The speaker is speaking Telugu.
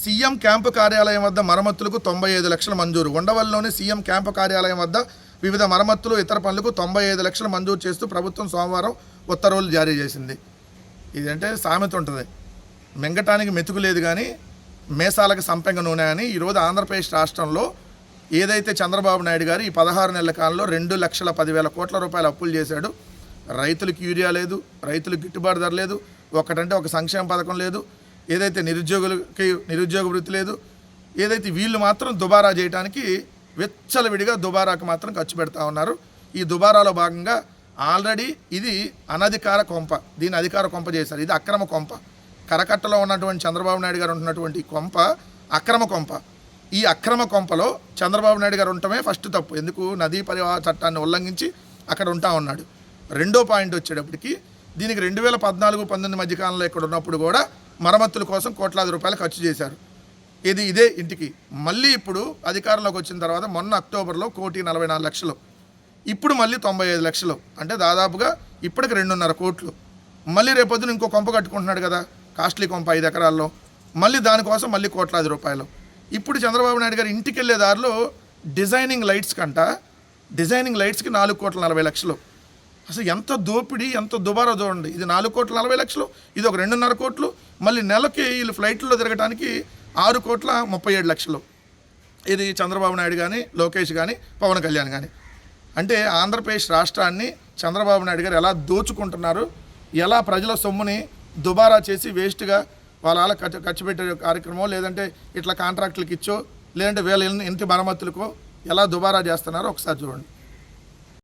సీఎం క్యాంపు కార్యాలయం వద్ద మరమ్మతులకు తొంభై ఐదు లక్షలు మంజూరు. ఉండవల్లిలోని సీఎం క్యాంపు కార్యాలయం వద్ద వివిధ మరమ్మతులు ఇతర పనులకు తొంభై ఐదు లక్షలు మంజూరు చేస్తూ ప్రభుత్వం సోమవారం ఉత్తర్వులు జారీ చేసింది. ఇదంటే సామెత ఉంటుంది. మింగటానికి మెతుకు లేదు కానీ మేసాలకు సంపెంగ నూనె అని ఈరోజు ఆంధ్రప్రదేశ్ రాష్ట్రంలో ఏదైతే చంద్రబాబు నాయుడు గారు ఈ పదహారు నెలల కాలంలో రెండు లక్షల పదివేల కోట్ల రూపాయలు అప్పులు చేశాడు రైతులకు యూరియా లేదు రైతులకు గిట్టుబాటు ధర లేదు ఒకటంటే ఒక సంక్షేమ పథకం లేదు ఏదైతే నిరుద్యోగులకి నిరుద్యోగ వృత్తి లేదు ఏదైతే వీళ్ళు మాత్రం దుబారా చేయడానికి వెచ్చలవిడిగా దుబారాకు మాత్రం ఖర్చు పెడతా ఉన్నారు. ఈ దుబారాలో భాగంగా ఆల్రెడీ ఇది అనధికార కొంప దీని అధికార కొంప చేశారు. ఇది అక్రమ కొంప. కరకట్టలో ఉన్నటువంటి చంద్రబాబు నాయుడు గారు ఉంటున్నటువంటి కొంప అక్రమ కొంప. ఈ అక్రమ కొంపలో చంద్రబాబు నాయుడు గారు ఉండటమే ఫస్ట్ తప్పు. ఎందుకు? నదీ పరివాహ చట్టాన్ని ఉల్లంఘించి అక్కడ ఉంటా ఉన్నాడు. రెండో పాయింట్ వచ్చేటప్పటికి దీనికి రెండు వేల పద్నాలుగు పంతొమ్మిది మధ్య కాలంలో ఇక్కడ ఉన్నప్పుడు కూడా మరమ్మతుల కోసం కోట్లాది రూపాయలు ఖర్చు చేశారు. ఇది ఇదే ఇంటికి. మళ్ళీ ఇప్పుడు అధికారంలోకి వచ్చిన తర్వాత మొన్న అక్టోబర్లో కోటి నలభై నాలుగు లక్షలు. ఇప్పుడు మళ్ళీ తొంభై ఐదు లక్షలు. అంటే దాదాపుగా ఇప్పటికి రెండున్నర కోట్లు. మళ్ళీ రేపొద్దున ఇంకో కొంప కట్టుకుంటున్నాడు కదా కాస్ట్లీ కొంప ఐదు ఎకరాల్లో. మళ్ళీ దానికోసం మళ్ళీ కోట్లాది రూపాయలు. ఇప్పుడు చంద్రబాబు నాయుడు గారు ఇంటికి వెళ్ళే దారిలో డిజైనింగ్ లైట్స్ కంట డిజైనింగ్ లైట్స్కి నాలుగు కోట్ల నలభై లక్షలు. అసలు ఎంత దోపిడీ ఎంత దుబారా చూడండి. ఇది నాలుగు కోట్ల నలభై లక్షలు ఇది ఒక రెండున్నర కోట్లు మళ్ళీ నెలకి వీళ్ళు ఫ్లైట్లో తిరగడానికి ఆరు కోట్ల ముప్పై ఏడు లక్షలు. ఇది చంద్రబాబు నాయుడు కానీ లోకేష్ కానీ పవన్ కళ్యాణ్ కానీ అంటే ఆంధ్రప్రదేశ్ రాష్ట్రాన్ని చంద్రబాబు నాయుడు గారు ఎలా దోచుకుంటున్నారు ఎలా ప్రజల సొమ్ముని దుబారా చేసి వేస్ట్గా వాళ్ళ ఖర్చు ఖర్చు పెట్టే కార్యక్రమం లేదంటే ఇట్లా కాంట్రాక్టులకు ఇచ్చో లేదంటే వీళ్ళ ఇంటి మరమ్మతులకో ఎలా దుబారా చేస్తున్నారో ఒకసారి చూడండి.